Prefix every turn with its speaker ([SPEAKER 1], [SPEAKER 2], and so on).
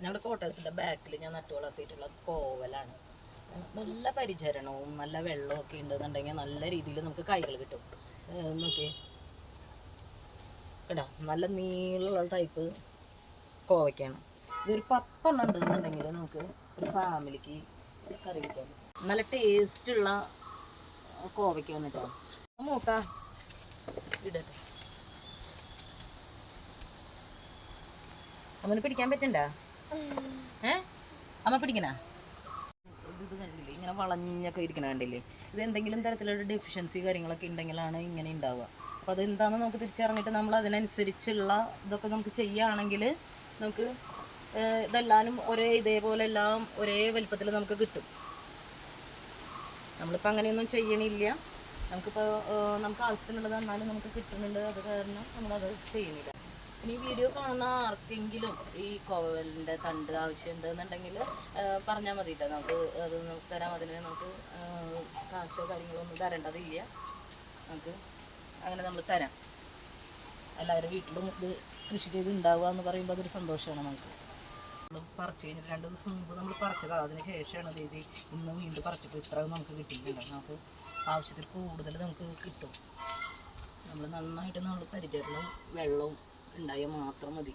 [SPEAKER 1] ഞങ്ങളുടെ ക്വാർട്ടേഴ്സിന്റെ ബാക്കിൽ ഞാൻ നട്ടു വളർത്തിയിട്ടുള്ള കോവലാണ്. നല്ല പരിചരണവും നല്ല വെള്ളവും ഒക്കെ ഉണ്ടെന്നുണ്ടെങ്കിൽ നല്ല രീതിയിൽ നമുക്ക് കായ്കൾ കിട്ടും. നോക്കി കേട്ടോ നല്ല നീളമുള്ള ടൈപ്പ് കോവയ്ക്കാണ്. ഇതൊരു പത്തെണ്ണം ഉണ്ടെന്നുണ്ടെങ്കിൽ നമുക്ക് ഒരു ഫാമിലിക്ക് കറി കിട്ടും. നല്ല ടേസ്റ്റുള്ള കോവയ്ക്കാണ് കേട്ടോ. മൂക്ക ഇടട്ടെ. അമ്മന് പിടിക്കാൻ പറ്റണ്ട? അമ്മ പിടിക്കണ? ഇങ്ങനെ വളഞ്ഞൊക്കെ ഇരിക്കണ കണ്ടില്ലേ? ഇത് എന്തെങ്കിലും തരത്തിലുള്ള ഡെഫിഷ്യൻസി കാര്യങ്ങളൊക്കെ ഉണ്ടെങ്കിലാണ് ഇങ്ങനെ ഉണ്ടാവുക. അപ്പോൾ അത് എന്താണെന്ന് നമുക്ക് തിരിച്ചറിഞ്ഞിട്ട് നമ്മൾ അതിനനുസരിച്ചുള്ള ഇതൊക്കെ നമുക്ക് ചെയ്യുകയാണെങ്കിൽ നമുക്ക് ഇതെല്ലാനും ഒരേ ഇതേപോലെ എല്ലാം ഒരേ വലിപ്പത്തിൽ നമുക്ക് കിട്ടും. നമ്മളിപ്പോൾ അങ്ങനെയൊന്നും ചെയ്യണില്ല. നമുക്കിപ്പോൾ നമുക്ക് ആവശ്യത്തിനുള്ളത് എന്നാലും നമുക്ക് കിട്ടുന്നുണ്ട്. അത് കാരണം നമ്മളത് ചെയ്യുന്നില്ല. ഇനി വീഡിയോ കാണുന്ന ആർക്കെങ്കിലും ഈ കോവലിന്റെ തണ്ട് ആവശ്യമുണ്ട് എന്നുണ്ടെങ്കിൽ പറഞ്ഞാൽ മതി കേട്ടോ നമുക്ക് അത് തരാം. അതിന് നമുക്ക് കാശോ കാര്യങ്ങളോ ഒന്നും തരേണ്ടതില്ല. നമുക്ക് അങ്ങനെ നമ്മൾ തരാം. എല്ലാവരും വീട്ടിലും ഇത് കൃഷി ചെയ്ത് ഉണ്ടാവുക എന്ന് പറയുമ്പോൾ അതൊരു സന്തോഷമാണ് നമുക്ക്. നമ്മൾ പറിച്ചു കഴിഞ്ഞിട്ട് രണ്ട് ദിവസം മുമ്പ് നമ്മൾ പറിച്ചതാണ് അതിന് ശേഷമാണ് ഇത് ഇന്ന് വീണ്ടും പറിച്ചപ്പോൾ ഇത്ര നമുക്ക് കിട്ടിയിട്ടില്ല നമുക്ക് ആവശ്യത്തിൽ കൂടുതൽ നമുക്ക് കിട്ടും. നമ്മൾ നന്നായിട്ട് നമ്മൾ പരിചരണവും വെള്ളവും ഉണ്ടായാൽ മാത്രം മതി.